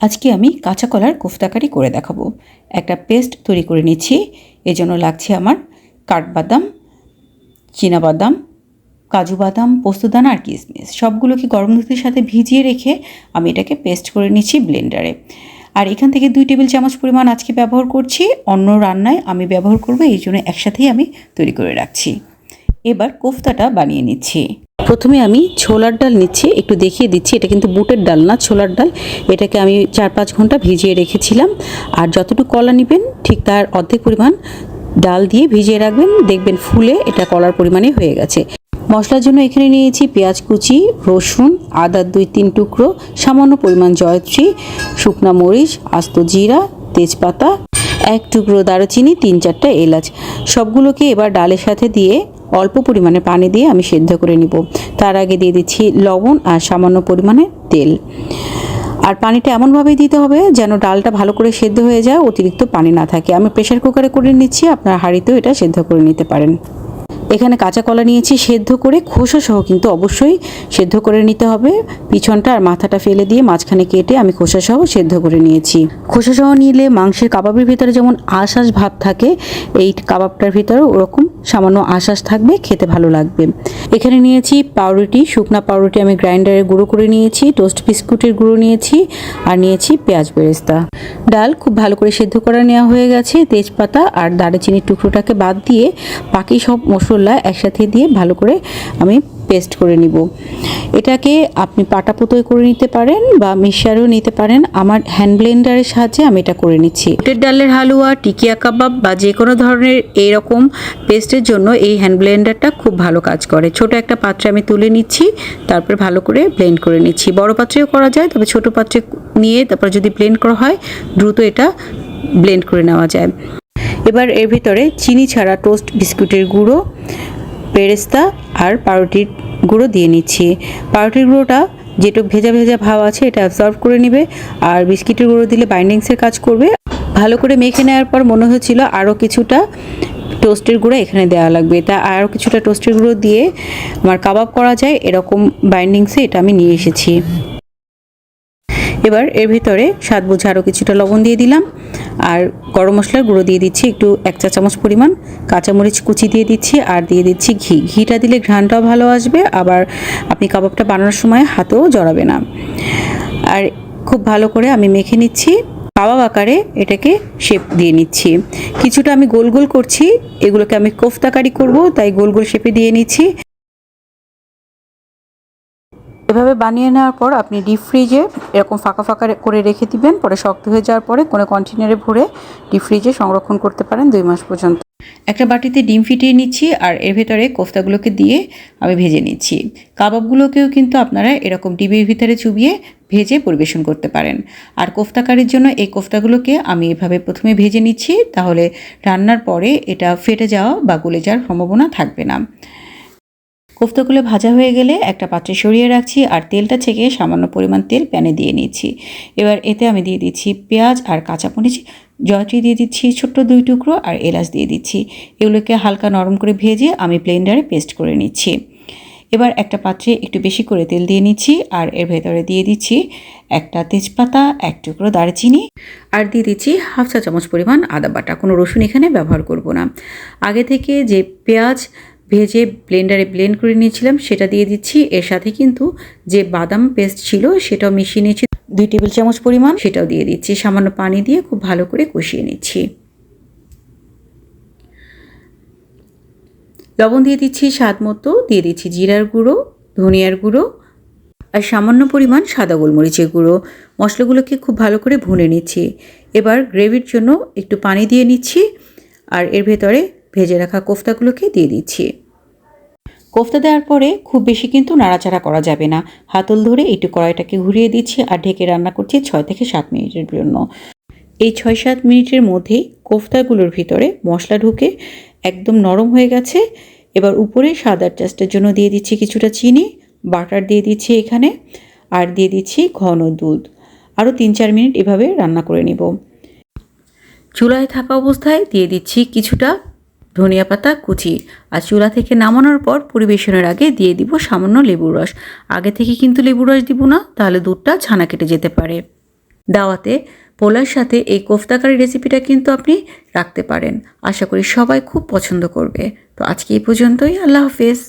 আজকে আমি কাঁচা কলার কোফতাকারি করে দেখাবো। একটা পেস্ট তৈরি করে নিচ্ছি। এজন্য লাগছে আমার কাঠবাদাম বাদাম কাজু বাদাম পোস্তদানা আর কিশমিশ সবগুলোকে গরম দুধের সাথে ভিজিয়ে রেখে আমি এটাকে পেস্ট করে নিচ্ছি ব্লেন্ডারে। আর এখান থেকে দুই টেবিল চামচ পরিমাণ আজকে ব্যবহার করছি। অন্য রান্নায় আমি ব্যবহার করব, এই জন্য একসাথেই আমি তৈরি করে রাখছি। এবার কোফতাটা বানিয়ে নিচ্ছি। প্রথমে আমি ছোলার ডাল নিচ্ছি, একটু দেখিয়ে দিচ্ছি, এটা কিন্তু বুটের ডাল না, ছোলার ডাল। এটাকে আমি চার পাঁচ ঘণ্টা ভিজিয়ে রেখেছিলাম। আর যতটুকু কলা নেবেন, ঠিক তার অর্ধেক পরিমাণ ডাল দিয়ে ভিজিয়ে রাখবেন। দেখবেন ফুলে এটা কলার পরিমাণে হয়ে গেছে। মশলার জন্য এখানে নিয়েছি পেঁয়াজ কুচি, রসুন আদার দুই তিন টুকরো, সামান্য পরিমাণ জয়ত্রী, শুকনা মরিচ, আস্ত জিরা, তেজপাতা, এক টুকরো দারুচিনি, তিন চারটা এলাচ। সবগুলোকে এবার ডালের সাথে দিয়ে অল্প পরিমাণে পানি দিয়ে আমি সেদ্ধ করে নিব। তার আগে দিয়ে দিচ্ছি লবণ আর সামান্য পরিমাণে তেল। আর পানিটা এমনভাবেই দিতে হবে যেন ডালটা ভালো করে সেদ্ধ হয়ে যায়, অতিরিক্ত পানি না থাকে। আমি প্রেশার কুকারে করে নিচ্ছি, আপনার হাঁড়িতেও এটা সেদ্ধ করে নিতে পারেন। এখানে কাঁচা কলা নিয়েছি সেদ্ধ করে খোসা সহ কিন্তু অবশ্যই সেদ্ধ করে নিতে হবে। পিছনটা আর মাথাটা ফেলে দিয়ে মাঝখানে কেটে আমি খোসা সহ সেদ্ধ করে নিয়েছি। খোসা সহ নিলে মাংসের কাবাবের ভিতরে যেমন আশ্বাস ভাব থাকে, এই কাবাবটার ভিতরে ওরকম সামান্য আশ্বাস থাকবে, খেতে ভালো লাগবে। এখানে নিয়েছি পাউরুটি, শুকনা পাউরুটি আমি গ্রাইন্ডারে গুঁড়ো করে নিয়েছি, টোস্ট বিস্কুটের গুঁড়ো নিয়েছি আর নিয়েছি পেঁয়াজ বেরেস্তা। ডাল খুব ভালো করে সেদ্ধ করা নেওয়া হয়ে গেছে, তেজপাতা আর দারুচিনির টুকরোটাকে বাদ দিয়ে বাকি সব মশলা একসাথে দিয়ে ভালো করে আমি পেস্ট করে নিব। এটাকে আপনি পাটা পুতোয় করে নিতে পারেন বা মিক্সারেও নিতে পারেন। আমার হ্যান্ড ব্লেন্ডারের সাহায্যে আমি এটা করে নিচ্ছি। বুটের ডালের হালুয়া, টিকিয়া কাবাব বা যে কোনো ধরনের এইরকম পেস্টের জন্য এই হ্যান্ড ব্লেন্ডারটা খুব ভালো কাজ করে। ছোট একটা পাত্রে আমি তুলে নিচ্ছি, তারপর ভালো করে ব্লেন্ড করে নিচ্ছি। বড় পাত্রেও করা যায়, তবে ছোট পাত্রে নিয়ে তারপর যদি ব্লেন্ড করা হয়, দ্রুত এটা ব্লেন্ড করে নেওয়া যায়। এবার এর ভিতরে চিনি ছাড়া টোস্ট বিস্কুটের গুঁড়ো, পেরেস্তা আর পাউরুটির গুঁড়ো দিয়ে নিচ্ছি। পাউরুটির গুঁড়োটা যেটুক ভেজা ভেজা ভাব আছে এটা অ্যাবজর্ব করে নেবে আর বিস্কিটের গুঁড়ো দিলে বাইন্ডিংসের কাজ করবে। ভালো করে মেখে নেওয়ার পর মনে হয়েছিল আরও কিছুটা টোস্টের গুঁড়ো এখানে দেওয়া লাগবে। তা আরও কিছুটা টোস্টের গুঁড়ো দিয়ে আমার কাবাব করা যায় এরকম বাইন্ডিংসে এটা আমি নিয়ে এসেছি। এবার এর ভিতরে স্বাদ বুঝে আরও কিছুটা লবণ দিয়ে দিলাম। আর গরম মশলার গুঁড়ো দিয়ে দিচ্ছি একটু এক চা চামচ পরিমাণ। কাঁচামরিচ কুচি দিয়ে দিচ্ছি আর দিয়ে দিচ্ছি ঘি। ঘিটা দিলে ঘ্রাণটাও ভালো আসবে, আবার আপনি কাবাবটা বানানোর সময় হাতেও জড়াবে না। আর খুব ভালো করে আমি মেখে নিচ্ছি কাবাব আকারে এটাকে শেপ দিয়ে নিচ্ছি। কিছুটা আমি গোল গোল করছি, এগুলোকে আমি কোফতাকারি করব, তাই গোল গোল শেপে দিয়ে নিচ্ছি। এভাবে বানিয়ে নেওয়ার পর আপনি ডিপ ফ্রিজে এরকম ফাঁকা ফাঁকা করে রেখে দিবেন, পরে শক্ত হয়ে যাওয়ার পরে কোনো কন্টেনারে ভরে ডিপ ফ্রিজে সংরক্ষণ করতে পারেন দুই মাস পর্যন্ত। একটা বাটিতে ডিম ফিটিয়ে নিচ্ছি আর এর ভেতরে কোফতাগুলোকে দিয়ে আমি ভেজে নিচ্ছি। কাবাবগুলোকেও কিন্তু আপনারা এরকম ডিমের ভিতরে চুবিয়ে ভেজে পরিবেশন করতে পারেন। আর কোফতাকারির জন্য এই কোফতাগুলোকে আমি এভাবে প্রথমে ভেজে নিচ্ছি, তাহলে রান্নার পরে এটা ফেটে যাওয়া বা গলে যাওয়ার সম্ভাবনা থাকবে না। কোফতাগুলো ভাজা হয়ে গেলে একটা পাত্রে সরিয়ে রাখছি আর তেলটা থেকে সামান্য পরিমাণ তেল প্যানে দিয়ে নিচ্ছি। এবার এতে আমি দিয়ে দিচ্ছি পেঁয়াজ আর কাঁচামরিচ জয়টি দিয়ে দিচ্ছি ছোট্ট দুই টুকরো আর এলাচ দিয়ে দিচ্ছি। এগুলোকে হালকা নরম করে ভেজে আমি ব্লেন্ডারে পেস্ট করে নিচ্ছি। এবার একটা পাত্রে একটু বেশি করে তেল দিয়ে নিচ্ছি আর এর ভেতরে দিয়ে দিচ্ছি একটা তেজপাতা, এক টুকরো দারচিনি আর দিয়ে দিচ্ছি হাফ চা চামচ পরিমাণ আদা বাটা। কোনো রসুন এখানে ব্যবহার করব না। আগে থেকে যে পেঁয়াজ ভেজে ব্লেন্ডারে ব্লেন্ড করে নিয়েছিলাম সেটা দিয়ে দিচ্ছি। এর সাথে কিন্তু যে বাদাম পেস্ট ছিল সেটাও মিশিয়ে নিয়েছি। দুই টেবিল চামচ পরিমাণ? সেটাও দিয়ে দিচ্ছি। সামান্য পানি দিয়ে খুব ভালো করে কষিয়ে নিচ্ছি। লবণ দিয়ে দিচ্ছি স্বাদ মতো। দিয়ে দিচ্ছি জিরার গুঁড়ো ধনিয়ার গুঁড়ো আর সামান্য পরিমাণ সাদা গোলমরিচের গুঁড়ো। মশলাগুলোকে খুব ভালো করে ভুনে নিচ্ছি। এবার গ্রেভির জন্য একটু পানি দিয়ে নিচ্ছি আর এর ভেতরে ভেজে রাখা কোফতাগুলোকে দিয়ে দিচ্ছি। কোফতা দেওয়ার পরে খুব বেশি কিন্তু নাড়াচাড়া করা যাবে না। হাতল ধরে একটু কড়াইটাকে ঘুরিয়ে দিচ্ছি আর ঢেকে রান্না করছি ছয় থেকে সাত মিনিটের জন্য। এই ছয় সাত মিনিটের মধ্যেই কোফতাগুলোর ভিতরে মশলা ঢুকে একদম নরম হয়ে গেছে। এবার উপরে সাদার টেস্টের জন্য দিয়ে দিচ্ছি কিছুটা চিনি, বাটার দিয়ে দিচ্ছি এখানে আর দিয়ে দিচ্ছি ঘন দুধ। আরও তিন চার মিনিট এভাবে রান্না করে নিব। চুলায় থাকা অবস্থায় দিয়ে দিচ্ছি কিছুটা ধনিয়া পাতা, কুচি আর চুলা থেকে নামানোর পর পরিবেশনের আগে দিয়ে দিব সামান্য লেবুর রস। আগে থেকে কিন্তু লেবুর রস দিব না, তাহলে দুধটা ছানা কেটে যেতে পারে। দাওয়াতে পোলার সাথে এই কোফতাকারি রেসিপিটা কিন্তু আপনি রাখতে পারেন। আশা করি সবাই খুব পছন্দ করবে। তো আজকে এই পর্যন্তই, আল্লাহ হাফেজ।